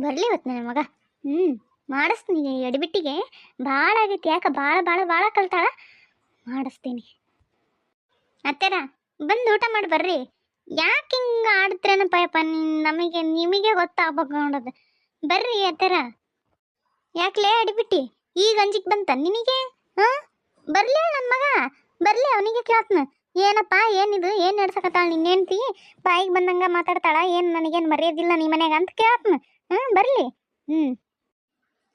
ಬರಲಿ ಇವತ್ತು ನನ್ನ ಮಗ. ಹ್ಞೂ ಮಾಡಿಸ್ತೀನಿ. ಎಡಿಬಿಟ್ಟಿಗೆ ಭಾಳ ಆಗೈತಿ. ಯಾಕೆ ಭಾಳ ಭಾಳ ಭಾಳ ಕಲ್ತಾಳ? ಮಾಡಿಸ್ತೀನಿ. ಅತ್ತೆರ, ಬಂದು ಊಟ ಮಾಡಿ ಬರ್ರಿ. ಯಾಕೆ ಹಿಂಗೆ ಅಪ್ಪ ನಮಗೆ, ನಿಮಗೆ ಗೊತ್ತಾಗ್ಬೇಕು ನೋಡೋದು. ಬರ್ರಿ ಅತ್ತೆರ. ಯಾಕ್ಲೇ ಅಡಿಬಿಟ್ಟಿ? ಈಗ ಅಂಜಿಕ್ ಬಂತ ನಿನಗೆ? ಹಾಂ? ಬರಲಿ ನನ್ನ ಮಗ? ಬರಲಿ ಅವನಿಗೆ ಕೇಳ್ತನ ಏನಪ್ಪ ಏನಿದು ಏನು ನಡ್ಸಕತ್ತಾಳ ನಿನ್ನ ಹೆಂಡ್ತಿ? ಬಾಯಿಗೆ ಬಂದಂಗ ಮಾತಾಡ್ತಾಳ, ಏನು ನನಗೇನು ಮರ್ಯಾದಿಲ್ಲ ನೀ ಮನ್ಯಾಗ ಅಂತ ಕೇಳತ್ನ. ಹ್ಞೂ ಬರ್ಲಿ. ಹ್ಞೂ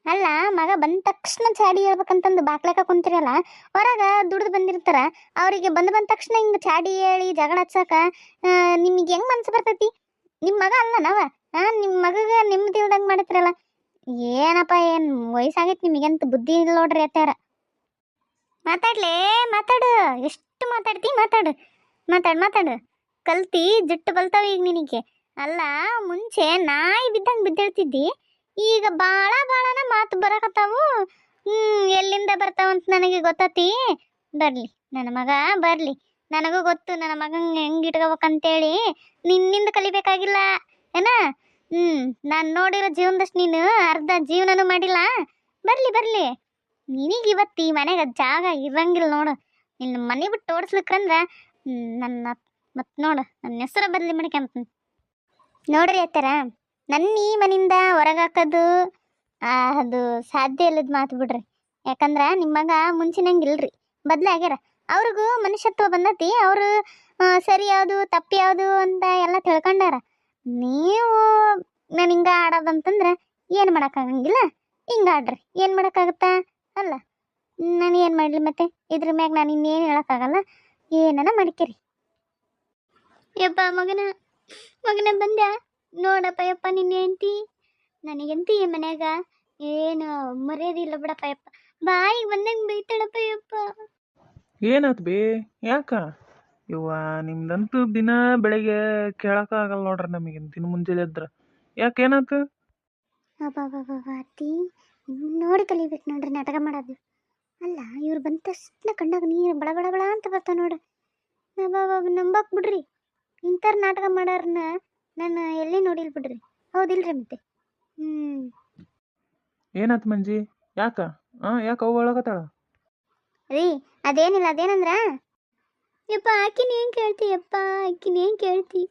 ಅಲ್ಲ, ಮಗ ಬಂದ ತಕ್ಷಣ ಚಾಡಿ ಹೇಳ್ಬೇಕಂತಂದು ಬಾಕ್ಲಾಕ ಕುಂತಿರಲ್ಲ, ಹೊರಗೆ ದುಡ್ದು ಬಂದಿರ್ತಾರ, ಅವರಿಗೆ ಬಂದು ಬಂದ ತಕ್ಷಣ ಹಿಂಗೆ ಚಾಡಿ ಹೇಳಿ ಜಗಳ ಹಚ್ಚಾಕ ನಿಮಗೆ ಹೆಂಗೆ ಮನ್ಸು ಬರ್ತೈತಿ? ನಿಮ್ಮ ಮಗ ಅಲ್ಲ ನಾವ? ಹಾಂ ನಿಮ್ಮ ಮಗಗೆ ನೆಮ್ಮದಿ ಇಲ್ದಂಗೆ ಮಾಡ್ತಿರಲ್ಲ ಏನಪ್ಪ, ಏನು ವಯಸ್ಸಾಗೈತಿ ನಿಮಗಂತ ಬುದ್ಧಿ ಇಲ್ಲ ನೋಡ್ರಿ ಅತ್ತಾರ ಮಾತಾಡ್ಲೇ, ಮಾತಾಡು. ಎಷ್ಟು ಮಾತಾಡ್ತಿ? ಮಾತಾಡು. ಮಾತಾಡು ಮಾತಾಡು. ಕಲ್ತಿ, ಜುಟ್ಟು ಬಲ್ತಾವ ಈಗ ನಿನಗೆ. ಅಲ್ಲ, ಮುಂಚೆ ನಾಯಿ ಬಿದ್ದಂಗೆ ಬಿದ್ದೇಳ್ತಿದ್ದಿ? ಈಗ ಭಾಳ ಭಾಳನ ಮಾತು ಬರಕತ್ತಾವು. ಹ್ಞೂ ಎಲ್ಲಿಂದ ಬರ್ತಾವಂತ ನನಗೆ ಗೊತ್ತತಿ? ಬರ್ಲಿ, ನನ್ನ ಮಗ ಬರ್ಲಿ. ನನಗೂ ಗೊತ್ತು, ನನ್ನ ಮಗಂಗೆ ಹೆಂಗೆ ಇಟ್ಕೋಬೇಕಂತೇಳಿ. ನಿನ್ನಿಂದ ಕಲಿಬೇಕಾಗಿಲ್ಲ, ಏನ? ಹ್ಞೂ ನಾನು ನೋಡಿರೋ ಜೀವನದಷ್ಟು ನೀನು ಅರ್ಧ ಜೀವನನೂ ಮಾಡಿಲ್ಲ. ಬರ್ಲಿ ಬರ್ಲಿ. ನಿನಗೆ ಇವತ್ತು ಈ ಮನೆಗೆ ಜಾಗ ಇರಂಗಿಲ್ಲ ನೋಡು. ನಿನ್ನ ಮನೆ ಬಿಟ್ಟು ತೋರಿಸ್ಬೇಕಂದ್ರೆ ನನ್ನ ಮತ್ತೆ ನೋಡು, ನನ್ನ ಹೆಸರು ಬದಲಿ ಮಾಡ್ಕೊಂತೀನಿ ನೋಡ್ರಿ ಅತ್ತಾರ ನನ್ನ ಈ ಮನೆಯಿಂದ ಹೊರಗಾಕೋದು ಅದು ಸಾಧ್ಯ ಇಲ್ಲದ ಮಾತು ಬಿಡ್ರಿ. ಯಾಕಂದ್ರೆ ನಿಮ್ಮ ಮಗ ಮುಂಚಿನಂಗಿಲ್ರಿ. ಬದಲಾಗ್ಯಾರ ಅವ್ರಿಗೂ ಮನುಷ್ಯತ್ವ ಬಂದತಿ, ಅವರು ಸರಿ ಯಾವುದು ತಪ್ಪು ಯಾವುದು ಅಂತ ಎಲ್ಲ ತಿಳ್ಕೊಂಡಾರ. ನೀವು ನಾನು ಹಿಂಗ ಆಡೋದಂತಂದ್ರೆ ಏನು ಮಾಡೋಕ್ಕಾಗಂಗಿಲ್ಲ? ಹಿಂಗೆ ಆಡ್ರಿ. ಏನು ಮಾಡೋಕ್ಕಾಗತ್ತಾ? ಅಲ್ಲ. ನಾನು ಏನು ಮಾಡಲಿ ಮತ್ತೆ? ಇದ್ರ ಮ್ಯಾಗ ನಾನು ಇನ್ನೇನು ಹೇಳೋಕ್ಕಾಗಲ್ಲ ಏನನ ಮಾಡ್ಕೇರಿ. ಯಪ್ಪ ಮಗನ ಮಗನ ಬಂದ್ಯಾ ನೋಡಪ್ಪ ಯಪ್ಪ ನಿನ್ನ ಹೆಂಡ್ತಿ. ನನಗೆಂತಿ ಈ ಮನ್ಯಾಗ ಏನು ಮರ್ಯಾದಿಲ್ಲ ಬಿಡಪ್ಪ ಯಪ್ಪ. ಬಾಯಿಗೆ ಬಂದಂಗೆ ಬೈತಾಳಪ್ಪ ಯಪ್ಪ. ಏನಾಯ್ತು ಬೇ? ಯಾಕ? ಇವ ನಿಮ್ದಂತೂ ದಿನ ಬೆಳಿಗ್ಗೆ ಕೇಳೋಕ್ಕಾಗಲ್ಲ ನೋಡ್ರಿ ನಮಗೆ ದಿನ ಮುಂಜಾನೆ ಎದ್ರ. ಯಾಕೆ ಏನಾತು? ಬಾಬಾ ಅತ್ತಿ ನೋಡಿ ಕಲಿಬೇಕು ನೋಡ್ರಿ ನಾಟಕ ಮಾಡೋದು. ಅಲ್ಲ ಇವ್ರು ಬಂದ ತಕ್ಷಣ ಕಣ್ಣಾಗ ನೀರು ಬಡ ಬಡ ಬಡ ಅಂತ ಬರ್ತಾವ ನೋಡ್ರಿ ನಂಬಕ್ ಬಿಡ್ರಿ. ಇಂಥವ್ರ ನಾಟಕ ಮಾಡೋರನ್ನ ನಾನು ಎಲ್ಲಿ ನೋಡಿಲ್ ಬಿಡ್ರಿ. ಹೌದಿಲ್ರಿ ಮತ್ತೆ. ಹ್ಞೂ ಏನಾತ್ ಮಂಜಿ? ಯಾಕ? ಆ ಯಾಕೆ ಅವು ಒಳಗತ್ತಾಳ? ರೀ ಅದೇನಿಲ್ಲ ಅದೇನಂದ್ರ? ಯಪ್ಪ ಆಕಿನ ಏನು ಕೇಳ್ತಿ ಯಪ್ಪ ಆಕಿನ ಏನು ಕೇಳ್ತಿ?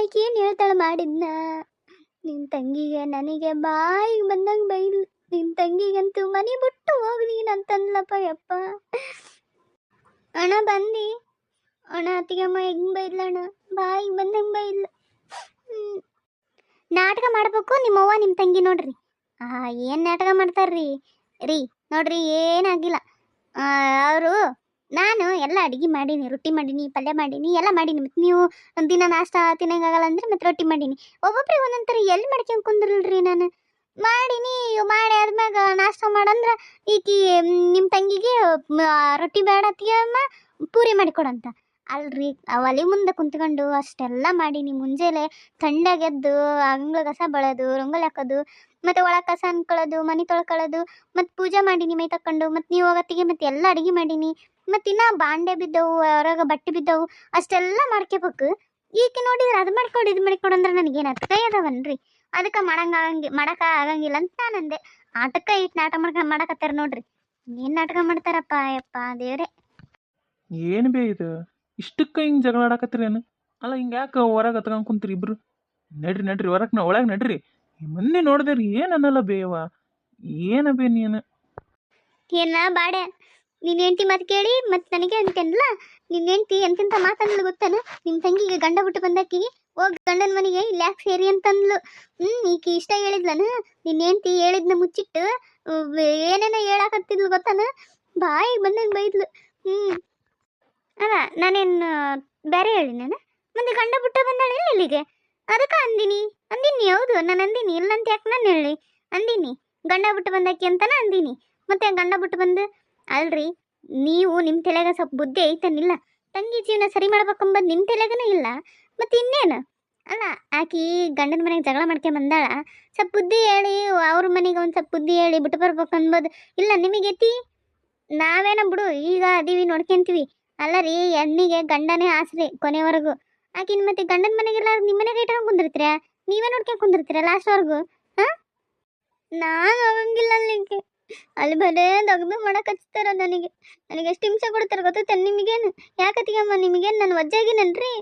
ಆಕಿ ಏನು ಹೇಳ್ತಾಳೆ ಮಾಡಿದ್ನ? ನಿನ್ನ ತಂಗಿಗೆ ನನಗೆ ಬಾಯಿಗೆ ಬಂದಂಗೆ ಬೈಲ್ ನಿನ್ನ ತಂಗಿಗಂತೂ ಮನೆ ಬಿಟ್ಟು ಹೋಗಿ ನೀನು ಯಪ್ಪ. ಅಣ್ಣ ಬಂದು ಅಣ್ಣ ಅತ್ತಿಗೆಮ್ಮ ಹೆಂಗೆ ಬೈದ್ಲಣ್ಣ? ಬಾಯಿಗೆ ಬಂದಂಗೆ ಬೈದ್ಲ. ನಾಟಕ ಮಾಡಬೇಕು ನಿಮ್ಮವ್ವ ನಿಮ್ಮ ತಂಗಿ ನೋಡ್ರಿ. ಆ, ಏನು ನಾಟಕ ಮಾಡ್ತಾರ್ರಿ? ರೀ, ನೋಡ್ರಿ ಏನಾಗಿಲ್ಲ ಅವರು, ನಾನು ಎಲ್ಲ ಅಡುಗೆ ಮಾಡೀನಿ, ರೊಟ್ಟಿ ಮಾಡೀನಿ, ಪಲ್ಯ ಮಾಡೀನಿ, ಎಲ್ಲ ಮಾಡೀನಿ. ಮತ್ತು ನೀವು ದಿನ ನಾಷ್ಟ ತಿನ್ನಂಗಾಗಲ್ಲ ಅಂದ್ರೆ ಮತ್ತೆ ರೊಟ್ಟಿ ಮಾಡೀನಿ. ಒಬ್ಬೊಬ್ರಿಗೆ ಒಂದೊಂದು ಥರ ಎಲ್ಲಿ ಮಾಡ್ಕೊಂಡ್ ಕುಂದ್ರಲ್ರಿ ನಾನು? ಮಾಡೀನಿ ಮಾಡಿ ಆದ್ಮ್ಯಾಗ ನಾಷ್ಟ ಮಾಡಂದ್ರ ಈಕಿ ನಿಮ್ಮ ತಂಗಿಗೆ ರೊಟ್ಟಿ ಬೇಡ ತೀಯಮ್ಮ ಪೂರಿ ಮಾಡಿಕೊಡಂತ ಅಲ್ರಿ ಒಲೆ ಮುಂದೆ ಕುಂತ್ಕೊಂಡು ಅಷ್ಟೆಲ್ಲ ಮಾಡೀನಿ ಮುಂಜಾನೆ ತಂಡಾಗೆದ್ದು ಅಂಗಳ ಕಸ ಬಳದು, ರಂಗೋಲಿ ಹಾಕೋದು, ಮತ್ತು ಒಳ ಕಸ ಅನ್ಕೊಳ್ಳೋದು ಮನೆ ತೊಳ್ಕೊಳ್ಳೋದು ಮತ್ತು ಪೂಜೆ ಮಾಡೀನಿ ಮೈ ತಕ್ಕೊಂಡು, ಮತ್ತು ನೀವು ಹೋಗತ್ತಿಗೆ ಮತ್ತು ಎಲ್ಲ ಅಡುಗೆ ಮಾಡೀನಿ ಮತ್ತು ಇನ್ನ ಬಾಂಡೆ ಬಿದ್ದವು, ಹೊರಗೆ ಬಟ್ಟೆ ಬಿದ್ದವು, ಅಷ್ಟೆಲ್ಲ ಮಾಡ್ಕೋಬೇಕು ಈಕೆ ನೋಡಿದ್ರೆ ಅದು ಮಾಡ್ಕೊಡು ಇದು ಮಾಡಿಕೊಡು ಅಂದ್ರೆ ನನಗೇನು ಕೈ ಅದಾವನ್ರಿ? ಅದಕ್ಕೆ ಮಾಡಂಗ ಆಗಂಗಿ ಮಾಡಕ ಆಗಂಗಿಲ್ಲ ಅಂತ ನಾನಂದೆ ಆಟಕ ಆಟಕ್ಕೆ ಇಟ್ಟು ನಾಟಕ ಮಾಡ್ಕ ಮಾಡಕತ್ತಾರ ನೋಡ್ರಿ. ಏನು ನಾಟಕ ಮಾಡ್ತಾರಪ್ಪ ಯಪ್ಪ ದೇವ್ರೆ. ಏನು ಬೇ ಇದು? ಇಷ್ಟಕ್ಕೆ ಹಿಂಗೆ ಜಗಳ ಆಡಕತ್ತೀರೇನು ಅಲ್ಲ ಹಿಂಗೆ ಯಾಕೆ ಹೊರಗೆ ಹತ್ಕೊಂಡು ಕುಂತೀರಿ ಇಬ್ರು? ನಡ್ರಿ ನಡ್ರಿ ಹೊರಗೆ ನಾ ಒಳಗೆ ನಡ್ರಿ. ಮೊನ್ನೆ ನೋಡಿದೆ ರೀ ಏನು ಅನ್ನಲ್ಲ ಬೇವ ಏನ ಬೇ ನೀನು? ಏನ ಬಾಡೆ ನಿನ್ನ ಹೆಂಡತಿ ಮಾತು ಕೇಳಿ ಮತ್ತು ನನಗೆ ಅಂತೇನಲ್ಲ? ನಿನ್ನ ಹೆಂಡತಿ ಎಂತೆಂಥ ಮಾತಂದ್ಲು ಗೊತ್ತೇನು? ನಿಮ್ಮ ತಂಗಿಗೆ ಗಂಡ ಬಿಟ್ಟು ಬಂದಾಕಿ, ಹೋಗಿ ಗಂಡನ ಮನೆಗೆ ಇಲ್ಲಿ ಯಾಕೆ ಸೇರಿ ಅಂತಂದ್ಲು? ಹ್ಞೂ ಈಕಿ ಇಷ್ಟ ಹೇಳಿದ್ಲನು? ನಿನ್ನ ಹೆಂಡತಿ ಹೇಳಿದ್ನ ಮುಚ್ಚಿಟ್ಟು ಏನೇನೋ ಹೇಳಾಕತ್ತಿದ್ಲು ಗೊತ್ತಾನ? ಬಾಯಿಗೆ ಬಂದಂಗೆ ಬೈದ್ಲು. ಹ್ಞೂ ಅಲ್ಲ, ನಾನೇನು ಬೇರೆ ಹೇಳಿ ನಾನು ಮುಂದೆ ಗಂಡ ಬಿಟ್ಟು ಬಂದಾಳೆ ಇಲ್ಲ ಇಲ್ಲಿಗೆ? ಅದಕ್ಕೆ ಅಂದಿನಿ. ಅಂದಿನಿ ಹೌದು, ನಾನು ಅಂದಿನಿ. ಇಲ್ಲಂತ ಯಾಕೆ ನಾನು ಹೇಳಿ? ಅಂದಿನಿ. ಗಂಡ ಬಿಟ್ಟು ಬಂದಾಕಿ ಅಂತಾನ ಅಂದಿನಿ. ಮತ್ತೆ ಗಂಡ ಬಿಟ್ಟು ಬಂದು ಅಲ್ರಿ, ನೀವು ನಿಮ್ಮ ತಲೆಗ ಸ್ವಲ್ಪ ಬುದ್ಧಿ ಐತನಿಲ್ಲ ತಂಗಿ ಜೀವನ ಸರಿ ಮಾಡ್ಬೇಕಂಬದು ನಿಮ್ಮ ತಲೆಗನೂ ಇಲ್ಲ, ಮತ್ತು ಇನ್ನೇನು? ಅಲ್ಲ, ಆಕಿ ಗಂಡನ ಮನೆಗೆ ಜಗಳ ಬಂದಾಳ, ಸ್ವಲ್ಪ ಬುದ್ಧಿ ಹೇಳಿ, ಅವ್ರ ಮನೆಗೆ ಒಂದು ಸ್ವಲ್ಪ ಬುದ್ಧಿ ಹೇಳಿ ಬಿಟ್ಟು ಬರ್ಬೇಕು ಅನ್ಬೋದು ಇಲ್ಲ ನಿಮಗೈತಿ ನಾವೇನ ಬಿಡು, ಈಗ ಅದೀವಿ ನೋಡ್ಕೊಂತೀವಿ ಅಲ್ಲ ರೀ ಹೆಣ್ಣಿಗೆ ಗಂಡನೇ ಆಸರೆ ಕೊನೆವರೆಗೂ, ಆಕಿನ ಮತ್ತೆ ಗಂಡನ ಮನೆಗೆಲ್ಲ ನಿಮ್ಮ ಮನೆಗೆ ಇಟ್ಕೊಂಡು ಕುಂದಿರ್ತೀರ? ನೀವೇ ನೋಡ್ಕೊಂಡು ಕುಂದಿರ್ತೀರ ಲಾಸ್ಟ್ವರೆಗೂ, ಹಾಂ? ನಾನು ಹೋಗಂಗಿಲ್ಲ ಅಲ್ಲಿಗೆ ಅಲ್ಲಿ ಬರೇ ದಗ್ದು ಮಾಡಕ್ಕೆ ಹಚ್ತಾರ ನನಗೆ. ನನಗೆ ಎಷ್ಟು ಹಿಂಸೆ ಕೊಡ್ತಾರೆ ಗೊತ್ತೈತೆ ನಿಮಗೇನು? ಯಾಕತ್ತಿಗಮ್ಮ ನಿಮಗೇನು? ನಾನು ವಜ್ಜಾಗಿನನ್ರಿ?